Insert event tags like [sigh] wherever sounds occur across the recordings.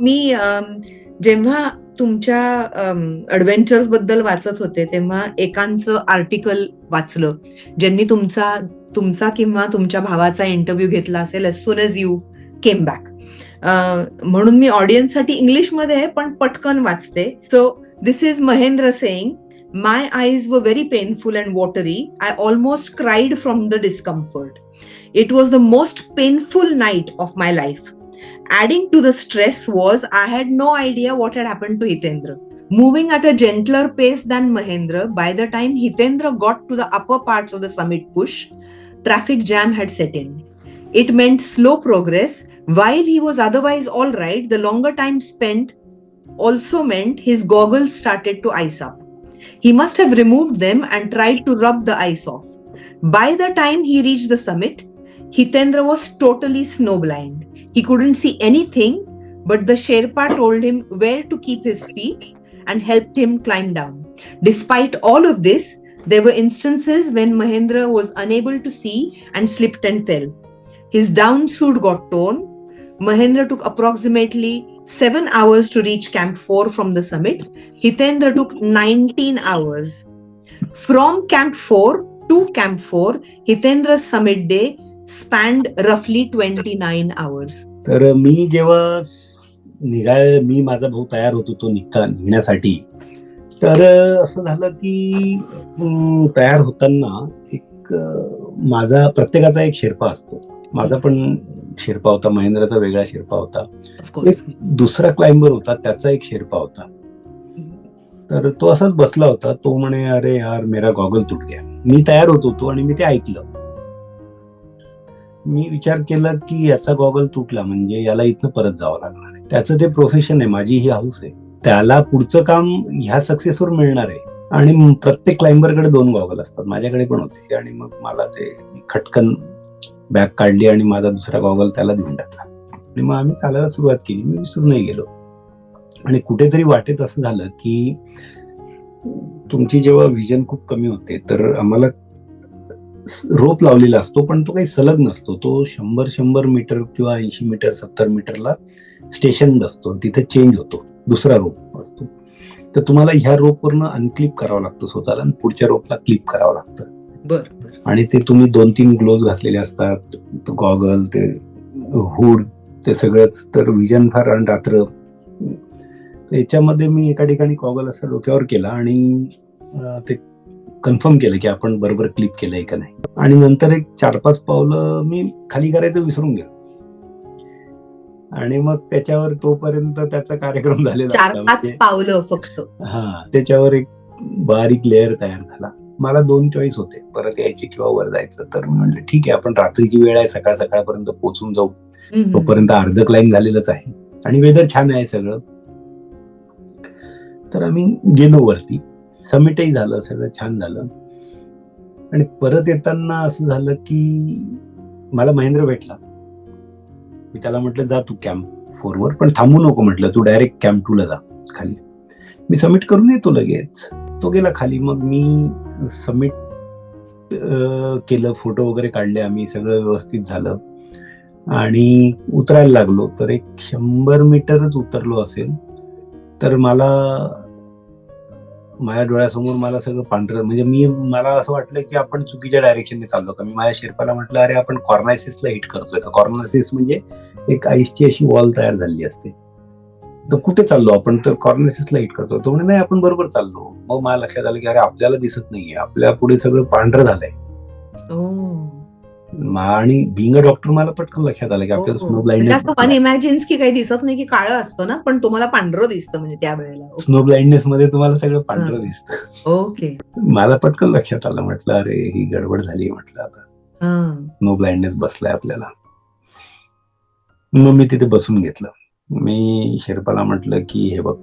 मी जेव्हा तुमच्या अडव्हेंचर्सबद्दल वाचत होते तेव्हा एकांचं आर्टिकल वाचलं ज्यांनी तुमचा तुमचा किंवा तुमच्या भावाचा इंटरव्ह्यू घेतला असेल as soon as you came back म्हणून मी ऑडियन्ससाठी इंग्लिशमध्ये आहे पण पटकन वाचते. So this is Mahendra saying my eyes were very painful and watery I almost cried from the discomfort it was the most painful night of my life Adding to the stress was I had no idea what had happened to Hitendra. Moving at a gentler pace than Mahendra, by the time Hitendra got to the upper parts of the summit push, traffic jam had set in. It meant slow progress. While he was otherwise all right, the longer time spent also meant his goggles started to ice up. He must have removed them and tried to rub the ice off. By the time he reached the summit, Hitendra was totally snowblind. He couldn't see anything, but the Sherpa told him where to keep his feet and helped him climb down. Despite all of this, there were instances when Mahendra was unable to see and slipped and fell. His down suit got torn. Mahendra took approximately seven hours to reach Camp 4 from the summit. Hitendra took 19 hours. From Camp 4 to Camp 4, Hitendra's summit day spanned roughly 29 hours. तर मी जेव्हा निघाय मी माझा भाऊ तयार होतो तो निघता निघण्यासाठी. तर असं झालं की तयार होताना एक माझा प्रत्येकाचा एक शेर्पा असतो. माझा पण शेर्पा होता महेंद्राचा वेगळा शेर्पा होता. एक दुसरा क्लाइंबर होता त्याचा एक शेर्पा होता. तर तो असाच बसला होता तो म्हणे अरे यार मेरा गॉगल तुट गया. मी तयार होत होतो आणि मी ते ऐकलं. मी विचार केला की याचा गॉगल तुटला. म्हणजे याला इथनं परत जावं लागणार आहे. त्याचं ते प्रोफेशन आहे. माझी ही हाऊस आहे. त्याला पुढचं काम ह्या सक्सेसवर मिळणार आहे. आणि प्रत्येक क्लाइंबरकडे दोन गॉगल असतात. माझ्याकडे पण होते. आणि मग मला ते खटकन बॅग काढली आणि माझा दुसरा गॉगल त्याला देऊन टाकला. आणि मग आम्ही चालायला सुरुवात केली. मी विसरून नाही गेलो. आणि कुठेतरी वाटेत असं झालं की तुमची जेव्हा विजन खूप कमी होते तर आम्हाला रोप लावलेला असतो पण तो काही सलग नसतो. तो शंभर शंभर मीटर किंवा ऐंशी मीटर सत्तर मीटरला स्टेशन असतो तिथे चेंज होतो. दुसरा रोप असतो. तर तुम्हाला ह्या रोपवरनं अनक्लिप करावं लागतं स्वतःला आणि पुढच्या रोपला क्लिप करावं लागतं. बर आणि ते तुम्ही दोन तीन ग्लोव्ह घातलेले असतात गॉगल ते हुड ते सगळंच. तर विजन फार आणि रात्र तर याच्यामध्ये मी एका ठिकाणी गॉगल असा डोक्यावर केला आणि ते कन्फर्म केलं की आपण बरोबर क्लिप केलंय का नाही. आणि नंतर एक चार पाच पावलं मी खाली करायचं विसरून गेलो. आणि मग त्याच्यावर तोपर्यंत त्याचा कार्यक्रम झालेला चार. पाच म्हणजे- पावलं फक्त. हा त्याच्यावर एक बारीक लेअर तयार झाला. मला दोन चॉईस होते. परत यायचे किंवा वर जायचं. तर मी म्हणलं ठीक आहे आपण रात्रीची वेळ आहे सकाळ सकाळपर्यंत पोहोचून जाऊ. तोपर्यंत अर्ध क्लाइम झालेलंच आहे. आणि वेदर छान आहे सगळं. तर आम्ही गेलो वरती. समिटही झालं सगळं छान झालं. आणि परत येताना असं झालं की मला महेंद्र भेटला. मी त्याला म्हटलं जा तू कॅम्प फोरवर पण थांबू नको म्हटलं. तू डायरेक्ट कॅम्प टूला जा खाली. मी सबमिट करून येतो लगेच. तो गेला खाली. मग मी सबमिट केलं. फोटो वगैरे काढले आम्ही. सगळं व्यवस्थित झालं. आणि उतरायला लागलो. तर एक शंभर मीटरच उतरलो असेल. तर मला माझ्या डोळ्यासमोर मला सगळं पांढरं म्हणजे मी मला असं वाटलं की आपण चुकीच्या डायरेक्शनने चाललो का मी माझ्या शेर्पाला म्हटलं अरे आपण कॉर्नायसिसला हिट करतोय. का कॉर्नायसिस म्हणजे एक आईसची अशी वॉल तयार झाली असते. तर कुठे चाललो आपण? तर कॉर्नायसिसला हिट करतो तो म्हणे नाही आपण बरोबर चाललो. मग मला लक्षात आलं की अरे आपल्याला दिसत नाहीये. आपल्या पुढे सगळं पांढरं झालंय. आणि बिंग अ डॉक्टर मला पटकन लक्षात आलं की आपल्याला. स्नो वन ब्लाइंडनेस इमॅजिन्स की काही दिसत नाही की काळं असतं ना पण तुम्हाला पांढरं दिसतं म्हणजे त्या वेळेला. स्नो ब्लाइंडनेस मध्ये तुम्हाला सगळं पांढरं. दिसतं. ओके. मला पटकन लक्षात आलं म्हटलं अरे ही गडबड झाली म्हटलं आता. हा. नो ब्लाइंडनेस बसलाय आपल्याला. मग मी तिथे बसून घेतलं. मी शेर्पाला म्हटलं की हे बघ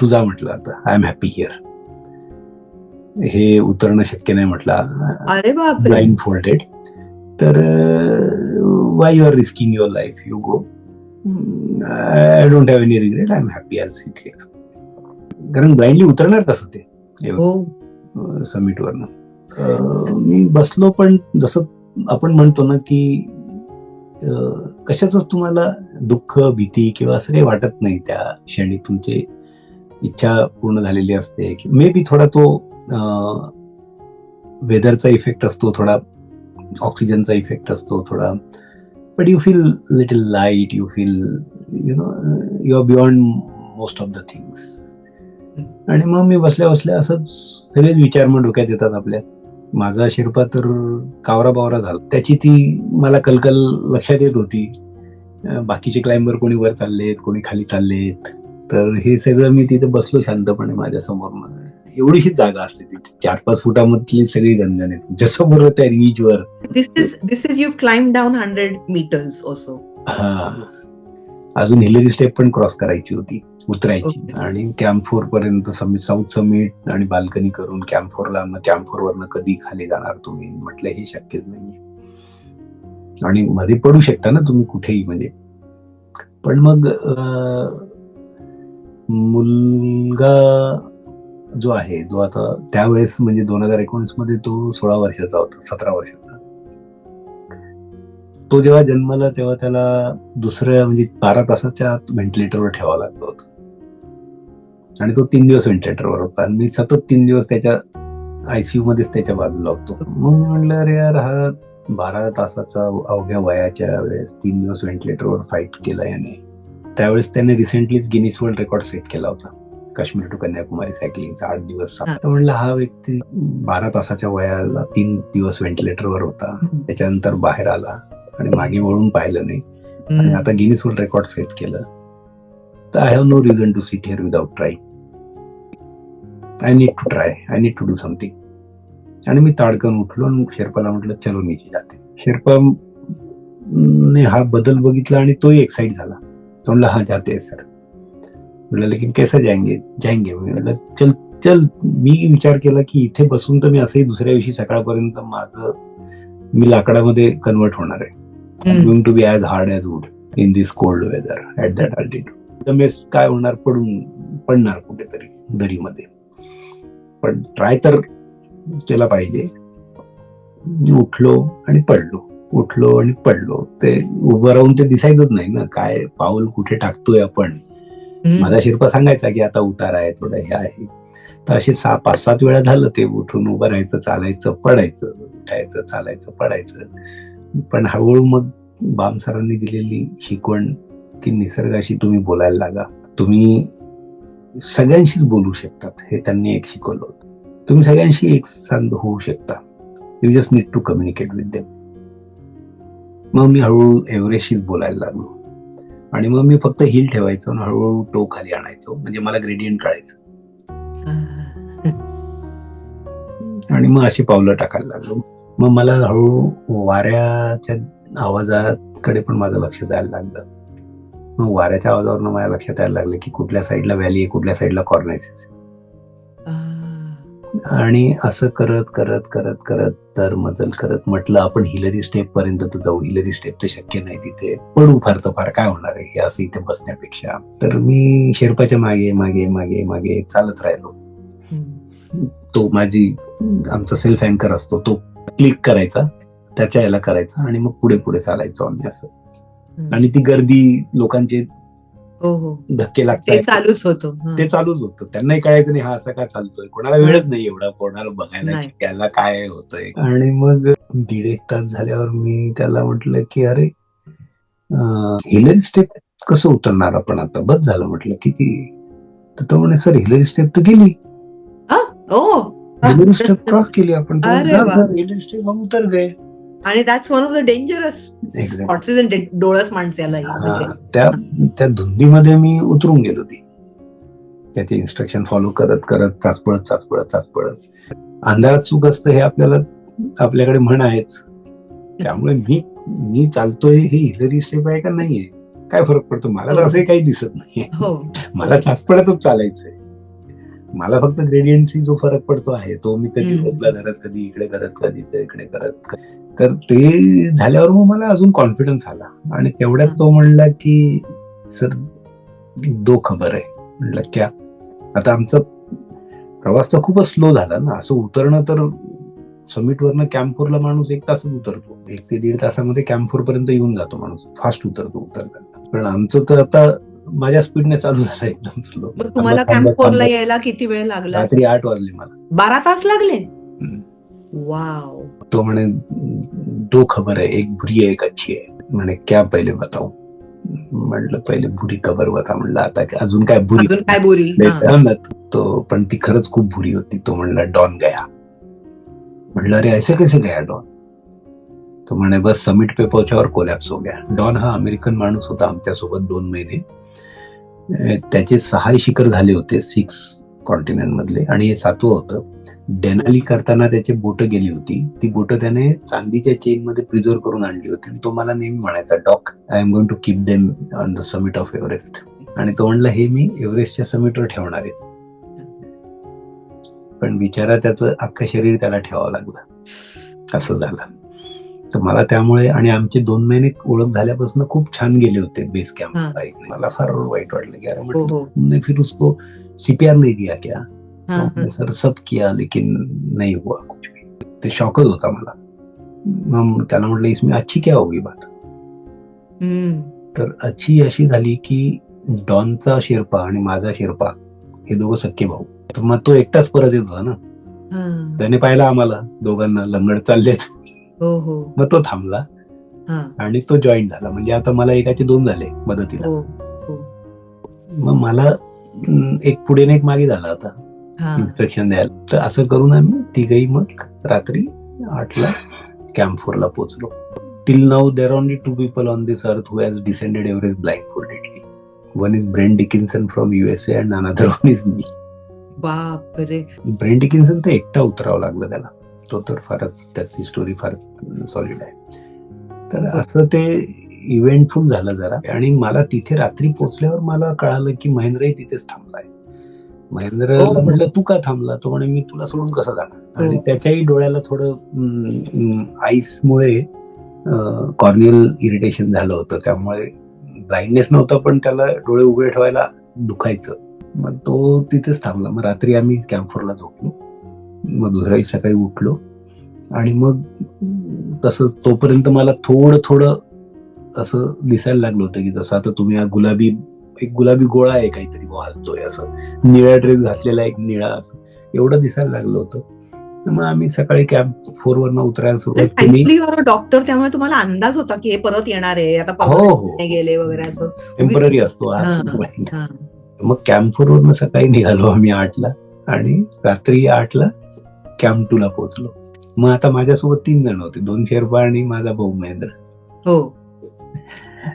तुझा म्हटलं आता. आय एम हॅपी हिअर हे उतरणं शक्य नाही म्हटलं. अरे ब्लाइंड फोल्डेड तर why you are risking your life you go I don't have any regret I am happy I sit here कारण ब्लाइंडली उतरणार कसं ते? हो समिट वरनं. मी बसलो पण जसं आपण म्हणतो ना की कशाच तुम्हाला दुःख भीती किंवा असं काही वाटत नाही त्या क्षणी तुमची इच्छा पूर्ण झालेली असते. मे बी थोडा तो वेदरचा इफेक्ट असतो थोडा ऑक्सिजनचा इफेक्ट असतो थोडा. But you feel little light you feel you know you are beyond most of the things आणि मग मी बसल्या बसल्या असंच सगळेच विचार मग डोक्यात येतात आपल्या. माझा शिरपा तर कावरा बावरा झाला. त्याची ती मला कलकल लक्षात येत होती. बाकीचे क्लाइंबर कोणी वर चाललेत कोणी खाली चाललेत. तर हे सगळं मी तिथे बसलो शांतपणे माझ्यासमोर एवढीशीच जागा असते तिथे चार पाच फुटामधली सगळी गंजन आहे तुमच्यासमोर त्या रीजवर. This is this is you climb down hundred metres also हा. अजून हिलरी स्टेप पण क्रॉस करायची होती उतरायची. आणि कॅम्प फोर पर्यंत साऊथ समिट आणि बाल्कनी करून कॅम्प फोरला कॅम्प फोर वरनं कधी खाली जाणार तुम्ही म्हटलं हे शक्यच नाहीये. आणि मध्ये पडू शकता ना तुम्ही कुठेही म्हणजे. पण मग मुलगा जो आहे जो आता त्यावेळेस म्हणजे दोन हजार एकोणीसमध्ये तो सोळा वर्षाचा होता सतरा वर्षाचा. तो जेव्हा जन्मला तेव्हा त्याला दुसऱ्या म्हणजे बारा तासाच्या आत व्हेंटिलेटरवर ठेवावं लागलं होतं. आणि तो तीन दिवस व्हेंटिलेटरवर होता. आणि मी सतत तीन दिवस त्याच्या आयसीयू मध्येच त्याच्या बाजूला होतो. मग मी म्हटलं अरे यार हा बारा तासाचा अवघ्या वयाच्या वेळेस तीन दिवस व्हेंटिलेटरवर फाईट केला याने. त्यावेळेस त्याने रिसेंटलीच गिनीस वर्ल्ड रेकॉर्ड सेट केला होता. काश्मीर टू कन्याकुमारी सायकलिंगचा आठ दिवस. तर म्हणलं हा व्यक्ती बारा तासाच्या वयाला तीन दिवस व्हेंटिलेटरवर होता. त्याच्यानंतर बाहेर आला आणि मागे वळून पाहिलं नाही. आणि आता गिनीस वर्ल्ड रेकॉर्ड सेट केलं. तर I have no reason to sit here without try I need to try I need to do something आणि मी ताडकन उठलो आणि शेर्पाला म्हटलं चलो नीचे जाते. शेर्पा ने हा बदल बघितला आणि तोही एक्साइट झाला. तो म्हणला हा जाते सर म्हटलं लेकिन कैसे जाएंगे? जाएंगे. मी म्हटलं चल चल. मी विचार केला की इथे बसून तर मी असंही दुसऱ्या दिवशी सकाळपर्यंत माझं मी लाकडामध्ये कन्वर्ट होणार आहे. Going to be as hard as wood in this cold weather at that altitude तर मेस काय होणार? पडून पडणार कुठेतरी दरीमध्ये. पण ट्राय तर केला पाहिजे. मी उठलो आणि पडलो. उठलो आणि पडलो. ते उभं राहून ते दिसायचंच नाही ना. काय पाऊल कुठे टाकतोय आपण. माझा शिरपा सांगायचा की आता उतार आहे थोडं हे आहे. तर असे सहा पाच सात वेळा झालं ते उठून उभं राहायचं चालायचं पडायचं उठायचं चालायचं पडायचं. पण हळूहळू मग बाम सरांनी दिलेली शिकवण की निसर्गाशी तुम्ही बोलायला लागा. तुम्ही सगळ्यांशीच बोलू शकतात हे त्यांनी एक शिकवलं होतं. तुम्ही सगळ्यांशी एक सांध होऊ शकता. You just need to communicate with them मग मी हळूहळू एव्हरेस्टशीच बोलायला लागलो. आणि मग मी फक्त हिल ठेवायचो आणि हळूहळू टो खाली आणायचो. म्हणजे मला ग्रेडियंट कळायचं [laughs] आणि मग अशी पावलं टाकायला लागलो. मग मला हळूहळू वाऱ्याच्या आवाजाकडे पण माझं लक्ष जायला लागलं. मग वाऱ्याच्या आवाजावरनं माझ्या लक्षात यायला लागलं की कुठल्या साईडला व्हॅली आहे कुठल्या साईडला कॉर्नायसिस आहे. आणि असं करत करत करत करत तर मजल करत म्हटलं आपण हिलरी स्टेप पर्यंत तर जाऊ. हिलरी स्टेप तर शक्य नाही तिथे. पडू फार तर फार. काय होणार आहे? हे असं इथे बसण्यापेक्षा. तर मी शेर्पाच्या मागे मागे मागे मागे चालत राहिलो. तो माझी आमचा सेल्फ अँकर असतो. तो क्लिक करायचा. त्याच्या याला करायचा आणि मग पुढे पुढे चालायचो आम्ही असं. आणि ती गर्दी लोकांचे हो हो. धक्के ते लागतात चालूच होतं ते चालूच होतं. त्यांनाही कळायचं नाही हा असा का चालतोय? कोणाला वेळच नाही एवढा कोणाला बघायला त्याला काय होतंय. आणि मग दीड एक तास झाल्यावर मी त्याला म्हटलं की अरे हिलरी स्टेप कसं उतरणार आपण आता? बस झालं म्हटलं किती? तर तो म्हणे सर हिलरी स्टेप तर गेली. ओ हिलरी स्टेप क्रॉस केली आपण. हिलरी स्टेप उतर गए. आणि that's one of the dangerous. Oxygen डोळस माणसाला म्हणजे. त्या धुंदीमध्ये मी उतरून गेलो ती त्याचे इन्स्ट्रक्शन फॉलो करत करत चाचपळत चाचपळत चाचपळत. अंधारात चूक असतं हे आपल्याला आपल्याकडे म्हण आहेच त्यामुळे मी मी चालतोय हे हिलरी स्टेप आहे का नाहीये? काय फरक पडतो? मला तर असंही काही दिसत नाहीये. हो. मला चाचपळतच चालायचंय. मला फक्त ग्रेडियंटची जो फरक पडतो आहे तो मी कधी. रोपला धरत कधी इकडे करत कधी इकडे करत तर ते झाल्यावर मग मला अजून कॉन्फिडन्स आला. आणि तेवढ्यात तो म्हणला की सर दो खबर आहे. म्हणलं क्या? आता आमचा प्रवास तर खूपच स्लो झाला ना. असं उतरणं तर समिट वरनं कॅम्पफोरला माणूस एक तासात उतरतो. एक ते दीड तासामध्ये कॅम्पफोर पर्यंत येऊन जातो माणूस. फास्ट उतरतो उतरताना. पण आमचं तर आता माझ्या स्पीडने चालू झालं एकदम स्लो तुम्हाला कॅम्प फोरला यायला किती वेळ लागला? रात्री आठ वाजले मला. बारा तास लागले. वाव. तो म्हणे दो खबर है एक बुरी है एक अच्छी है. म्हणे क्या पहिले बताऊ? म्हटलं पहिले बुरी खबर बता. म्हणलं आता अजून काय बुरी? अजून काय बोरी? हा. ना तो पण ती खरंच खूप बुरी होती. तो म्हणला डॉन गया. म्हणलं अरे ऐसे कैसे गया डॉन? तो म्हणे बस समिट पे पहुंचावर कोलॅप्स हो गया. डॉन हा अमेरिकन माणूस होता आमच्यासोबत दोन महिने. त्याचे सहा शिखर झाले होते सिक्स कॉन्टिनेंट मधले. आणि हे सातवं होतं. डेनाली करताना त्याची बोट गेली होती. ती बोट त्याने चांदीच्या चेन मध्ये प्रिझर्व करून आणली होती. आणि तो मला नेहमी म्हणायचा doc I am going to keep them on the summit of Everest आणि तो म्हणला हे मी एव्हरेस्टच्या समिटवर ठेवणार आहे. पण बिचारा त्याचं अख्खं शरीर त्याला ठेवावं लागलं. असं झालं. तर मला त्यामुळे आणि आमचे दोन महिने ओळख झाल्यापासून खूप छान गेले होते बेस कॅम्प मला फार वाईट वाटलं की अरे हो म्हटलं हो फिर उसको सीपीआर नहीं दिया क्या? हा, तो हा. सर सब किया लेकिन नहीं हुआ कुछ भी। ते शॉकच होता मला। मग त्याला म्हटलं इसमें अच्छी क्या होगी बात. तर अच्छी अशी झाली की डॉनचा शेर्पा आणि माझा शेर्पा हे दोघं सख्खे भाऊ. तर मग तो एकटाच परत येत होता ना. त्याने पाहिला आम्हाला दोघांना लंगड चाललेत. हो हो. मग तो थांबला. आणि तो जॉईन झाला. म्हणजे आता मला एकाचे दोन झाले मदतीला. हो. मग मला एक पुढे एक मागे झाला होता हा. इन्स्ट्रक्शन द्यायला. तर असं करून आम्ही तिघही मग रात्री आठला कॅम्प फोरला पोहोचलो. Till now there only two people on this earth who has descended Everest blindfoldedly one is Brian Dickinson from USA and another one is me बापरे. ब्रेन डिकिन्सन तर एकटा उतरावं लागलं त्याला. तो तर फारच त्याची स्टोरी फार सॉलिड आहे. तर असं ते इव्हेंटफुल झालं जरा. आणि मला तिथे रात्री पोहोचल्यावर मला कळालं की महेंद्रही तिथेच थांबलाय. महेंद्र हो. म्हटलं तू का थांबला? तो म्हणे मी तुला सोडून कसं जाणार? आणि हो. त्याच्याही डोळ्याला थोडं आईसमुळे कॉर्नियल इरिटेशन झालं होतं. त्यामुळे ब्लाइंडनेस नव्हता पण त्याला डोळे उघडे ठेवायला दुखायचं. मग तो तिथेच थांबला. मग रात्री आम्ही कॅम्पफोरला झोपलो. मग दुसऱ्या सकाळी उठलो. आणि मग तसं तोपर्यंत मला थोडं थोडं असं दिसायला लागलं होतं की जसं आता तुम्ही हा गुलाबी एक गुलाबी गोळा आहे काहीतरी बुवा हलतोय असं. निळा ड्रेस घातलेला एक निळा असं. एवढं दिसायला लागलं होतं. मग आम्ही सकाळी कॅम्प फोर वरनं उतरायला सुरुवात केली. डॉक्टर त्यामुळे तुम्हाला अंदाज होता की हे परत येणार आहे आता हो परत हो गेले वगैरे असं. टेंपररी असतो. मग कॅम्प फोर वरनं सकाळी निघालो आम्ही आठला आणि रात्री आठला कॅम्प टू ला पोहोचलो. मग आता माझ्यासोबत तीन जण होते दोन शेर्पा आणि माझा भाऊ महेंद्र. हो.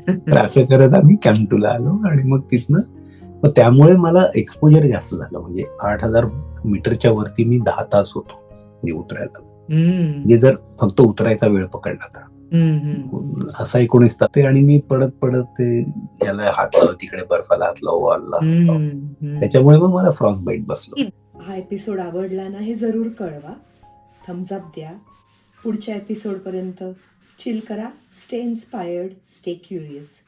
तर असं करत आम्ही कॅम्प टू ला आलो आणि मग तिथनं मग त्यामुळे मला एक्सपोजर जास्त झालं. म्हणजे आठ हजार मीटरच्या वरती मी दहा तास होतो म्हणजे उतरायला. म्हणजे जर फक्त उतरायचा वेळ पकडला तर. असा एकोणीस तास आणि मी पडत पडत ते याला हात लाव तिकडे बर्फाला हात लाव वॉलला. त्याच्यामुळे मग मला फ्रॉस्ट बाईट बसलो हा एपिसोड आवडला ना हे जरूर कळवा. थम्स अप द्या. पुढच्या एपिसोडपर्यंत चिल करा. Stay inspired stay curious